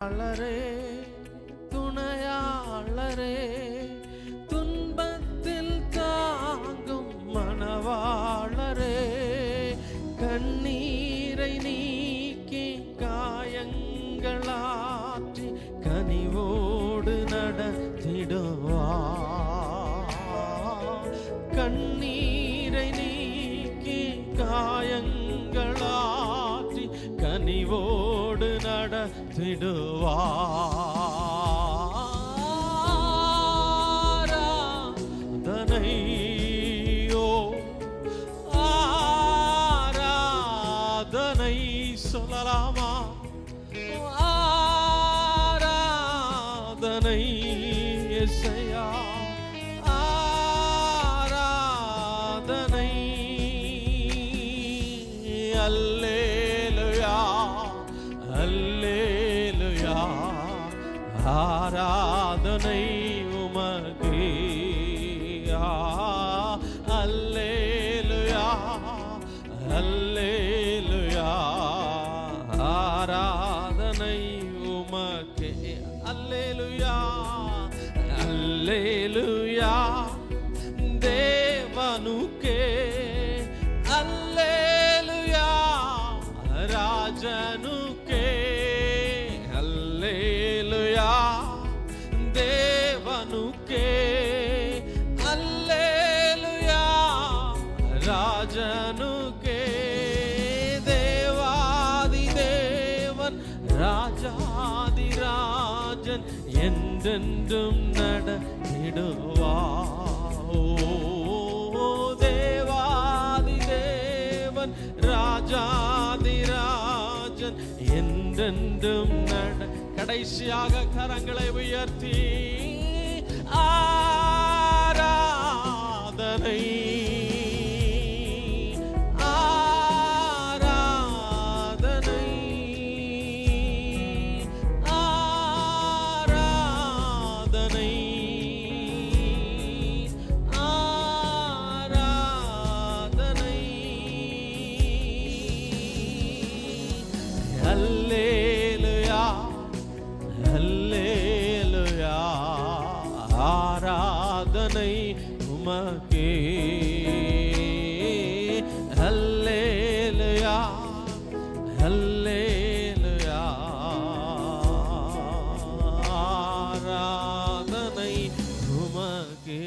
துணையாளரே துணையாளரே துன்பத்தில் தாங்கும் மணவாளரே கண்ணீரை நீக்கி காயங்களாற்றி கனிவோடு நடத்திடுவா. கண்ணீரை நீக்கி காயங்கள் கனிவோடு நடத்திடுவா ஆராதனை சொல்லலாமா? ஆராதனை எசையா? ஆராதனை ஆராதனை உமகே அல்லேலுயா அல்லேலுயா ஆராதனை உமக்கே அல்லேலுயா அல்லேலுயா தேவனுக்கே அல்லேலுயா ராஜனுக்கே ராஜனுக்கே தேவாதி தேவன் ராஜாதி ராஜன் என்றென்றும் நடத்திடுவா தேவாதி தேவன் ராஜாதி ராஜன் என்றென்றும் நட கடைசியாக கரங்களை உயர்த்தி ஆ அல்லேலுயா அல்லேலுயா ஆராதனை உமக்கே. அல்லேலுயா அல்லேலுயா ஆராதனை உமக்கே.